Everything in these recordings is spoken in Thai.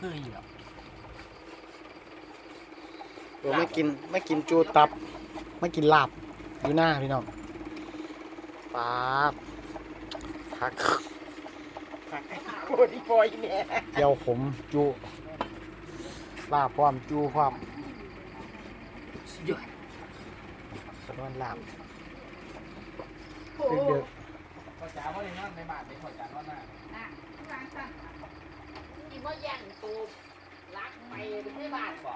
คืออยู่หรอกเดี๋ยวไม่กินไม่กินจูตับ ไม่กินลาบอยู่หน้าพี่น้องป๊าบผักโคตรอีปอยเนี่ยเจียวขมจูลาบความจูความสุดยอดสะนวนลาบโอ้เดือดพอจ๋าว่าเลยนอนในบ้านเป็นพอจ๋าว่าหน้า นะวางสั่นอีว่าแย่งตูรักไปถึงที่บานบ่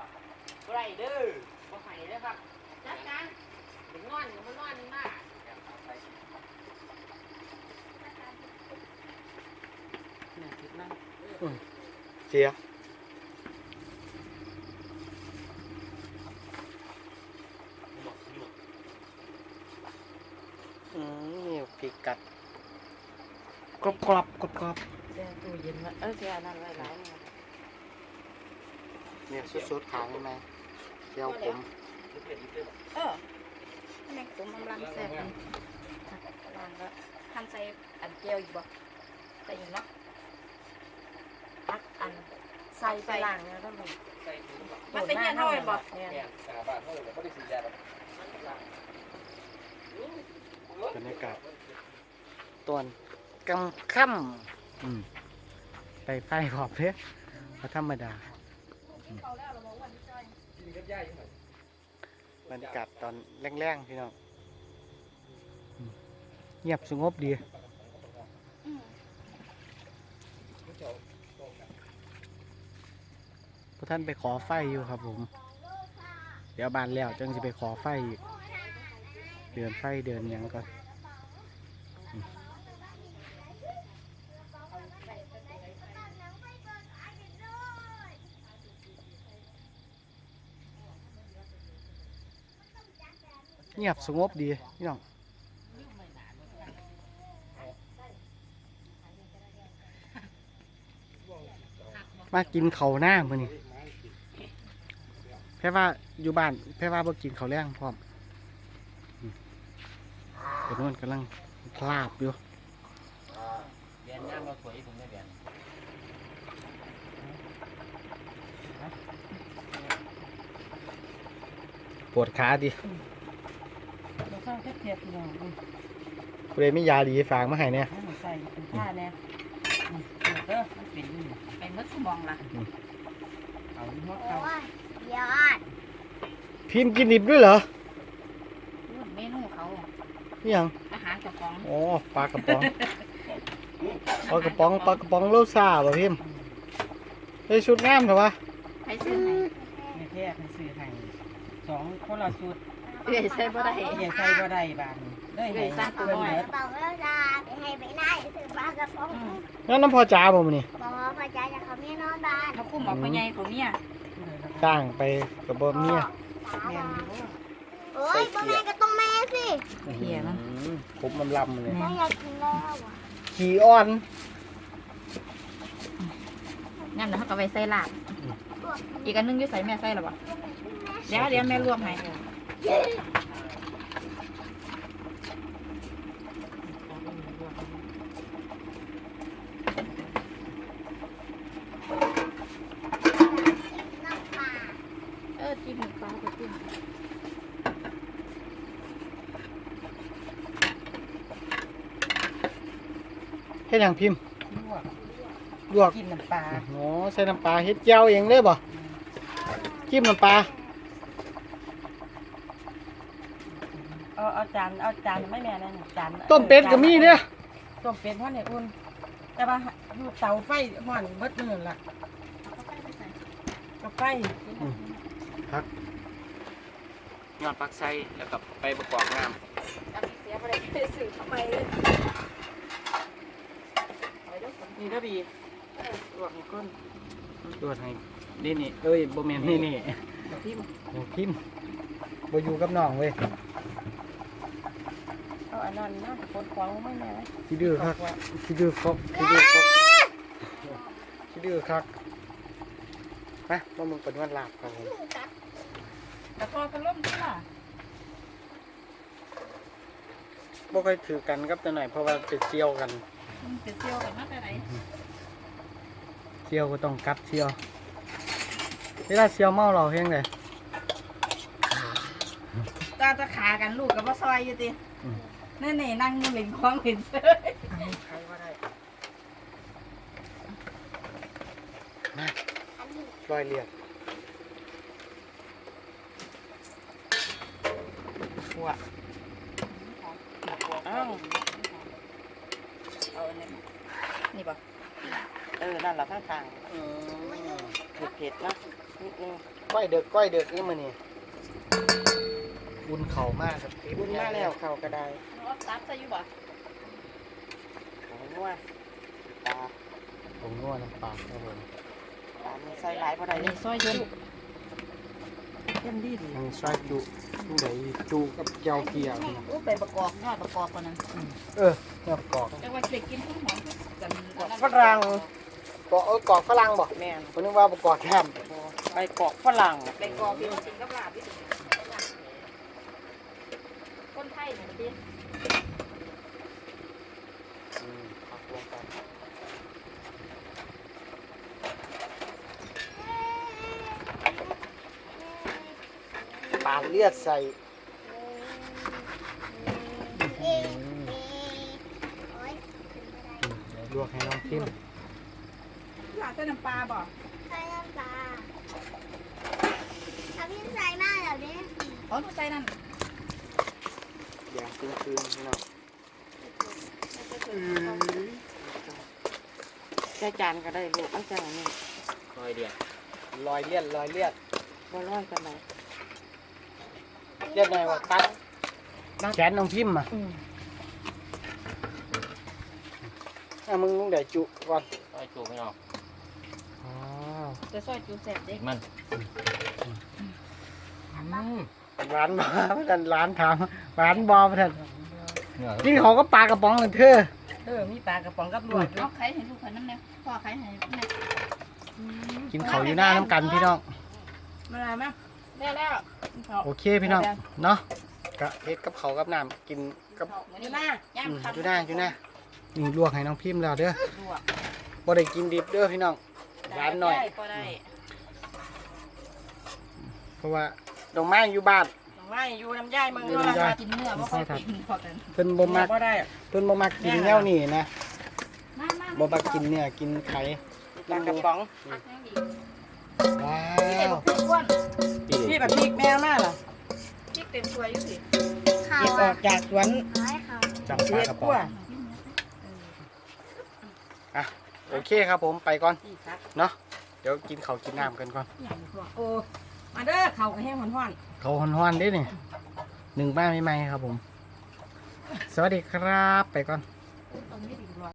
ไรเด้อบ่ให้เด้อครับจัดการถึงนอนมันนอนมากเนี่ยคิดนั่งเสียอืมนี่พริกกัดกรอบกรอบกรอบกรอบ เย็นไว้เออแช่นั่นไว้หลายมื้อเนี่ยสุดๆขายไหมเจียวขมลูกเผ็ดอีกเด้อเออแม่งผมกำลังแซ่บเลยวางแล้วหั่นใส่อันเจียวอีกบ่ใส่อีกเนาะตักอันใส่ไปล่างแล้วก็ลงใส่ถุงบ่มันเป็นเงี้ยเท่าไหร่บ่แม่นสาบานเท่าไหร่บ่ได้ซื้อยาดอกบรรยากาศตอนกำค่ำอืม ไปไฟขอบเพชรก็ธรรมดากินกับย่าอยู่หน่อยบรรยากาศตอนแรงๆพี่น้องอืมเงียบสงบดีพวกท่านไปขอไฟอยู่ครับผม เดี๋ยวบานแล้วจังจะไปขอไฟอีก เดินไฟเดินหยังก่อน เงียบสงบดีพี่น้องมากินเขาหน้ามือนี่แพ่ว่าอยู่บ้านแพ่ว่าบ่กินเขาแรงพร้อมเดี๋ยวนู้นกำลังลาบอยู่แบนย่างเราสวยผมได้แบนปวดขาดิ เศร้างแค่เทียบพี่องอืมกูเลยไม่ยาดีฝากมาให้เนี่ยใส่เป็นผ้าแน่อืมเดี๋ยเด้อมันเป็นนี่ไปมดสมองละเอาหัวเก่ายอดพิมพ์กินดิบด้วยเหรอเมนูเขานี่ยังอาหารเจ้าของโอ๋อปลากระป๋องปลากระป๋องปลากระป๋องโลซาบ่พิมพ์เฮ้ชุดงามเหรอวะไปซื้อไหนแม่แท้ให้ซื้อให้ สองคนละชุดเอ้ยใส่บ่ได้เอ้ยใส่บ่ได้บานเลยให้เอ้ยสร้างตัวน้อยเพิ่นบอกว่าจะไปให้ไปได้ถือปลากระป๋องอืมงั้นน้ำพอจ้าบ่มอนี่บอกว่าพระเจ้าจะเขาไม่นอนบ้านเขาคุ้มออกไปไงของเนี่ยจ้างไปกับบ่เมียแม่นอยู่บ่เอ้ยพ่อแม่ก็ต้องแม่สิเหี้ยนะอืมผมมันลำเลยแม่อยากกินแล้วอะขี่อ่อนงั้นเดี๋ยวเขาก็ไปใส่ลาบอีกอันนึงอยู่ใส่แม่ใส่หรอวะ เดี๋ยวเดี๋ยวแม่ลวกให้น้ำปลาเออจิ้มปลาไปจิ้มให้นางพิมพ์ลวกลวกกินน้ำปลาโอ้ใส่น้ำปลาเฮ็ดเจียวเองเลยบ่จิ้มน้ำปลา เอาเอาจานเอาจานไม่แม่นั่นจานต้มเป็ดก็มีเนี่ยต้มเป็ดเพราะเนี่ยอุ่น แต่ว่าอยู่เตาไฟห่อนเบิดมื้อล่ะกับไฟยอดปักไส้แล้วก็ไปประกอบงามจับเสียไปเลยไปซื้อเข้าไปเลยนี่ก็ดีลวกให้ก้นลวกให้นี่นี่เอ้ยบ่แม่นนี่นี่เดี๋ยวพี่มาโอ้พิมพ์บ่อยู่กับน้องเว้ย เอาอันนั้นนะคนควางไม่แม่ไหมสิดื้อคักสิดื้อคักสิดื้อคักสิดื้อคักไปมามึงเป็นวันลาบครับผมแต่พอพัดลมที่ล่ะบ่ค่อยถือกันกับแต่หน่อยเพราะว่าเป็นเซี่ยวกันมันจะเซียวกันมาแต่ไหนเซี่ยวก็ต้องกัดเซี่ยวเเวลาเซียวเมาเราเพียงเลยตาตะขากันลูกกับว่าซอยอยู่ติอืม นั่นนี่นั่งเล่นของเล่นเซยใครว่าได้รอยเลียดหัวอ้าวเอาอันนี้นี่บ่เออ นั่นแหละข้างทางเผ็ดๆนะนิดนึงก้อยเด็กก้อยเด็กนี่มันนี่ บุญเข่ามากครับบุญมาแล้วเข้าวก็ได้เอาตับใส่อยู่บ่ของนัวปลาผมนวดน้ำปลาครับผมปลามีใส่หลายพอได้อันเลนี้ยซอยเยอะเข้มดีดีมันช่วยจุจุไหนจุกับเจียวเกียร์อู้ไปประกอบยอดประกอบกันนั้นเออเนื้อกรอกแต่ว่าเด็กกินข้าวหอมกันฝรั่งกรอกเออกรอกฝรั่งบอกแม่นผมนึกว่าประกอบแคม ไปเกาะฝรั่งไปกรอบพี่กินกับลาบพี่ คนไทยเนี่ยพี่ปาดเลือดใส่เอ๊ะเอ๊ะโอ๊ยลวกให้น้องทิมลาบเส้นน้ำปลาบ่ใส่น้ำปลาเอาพี่ใส่มากแล้วเนี่ยอ๋อหนูใจนั่น อย่างคืนคืนๆเนาะใส่จานก็ได้ลูกไม่ใช่อันนี้รอยเดียดรอยเลือดรอยเลือดบ่ร้อยกันไหนเลือดไงวะตัดแขนน้องพิมพ์อะอืมอะมึงต้องได้จุก่อนรอยจูบไม่ออกอ๋อจะซอยจูแสบเด็กมัน ร้านมาท่านร้านถามร้านบอท่านเนื้อกินเขาก็ปลากระป๋องเลยเธอเออ มีปลากระป๋องกับลวกอยู่เอาไข่ให้ลูกคนนั้นเนี่ยพ่อไข่ให้แม่กินเขาอยู่หน้าน้ำกันพี่น้อง มาอะไรมั้ยได้แล้วโอเคพี่น้องเนาะกะเฮ็ดกับเขาวกับน้ำกินกับอยู่หน้าย่าอืมมคันอยู่หน้าอยู่หน้านี่ลวกให้น้องพิมพ์แล้วเด้อลวกบ่ได้กินดิบเด้อพี่น้องร้านหน่อย ได้ก็ได้เพราะว่า ดอกไม้อยู่บ้านไม่อยู่น้ำย่ายมึงอยู่ด้วยน้ำย่ายกินเนื้อบ่ค่อยกินพอกันเพิ่นบ่มักบ่ได้เพิ่นบ่มักกินแนวนี้นะมามาบ่มักกินเนื้อกินไข่ปลากระป๋องพักยังอีกว้าพี่เด็กวบอกพี่อ้วนพี่แบบพริกแมวมากเหรอพี่เต็มตัวอยู่สิเขาหยิบออะอกจากสวนเอาให้เขาจับปเสีลายกระป๋ขั้อวงอะโอเคครับผมไปก่อนพี่ครับเนาะเดี๋ยวกินข้าวกินน้ำกันก่อนโอ้ มาเด้อเขากระแห้งห่อนๆเขาฮ้อนๆเด้นี่หนึ่งบ้านใหม่ๆครับผม สวัสดีครับไปก่อน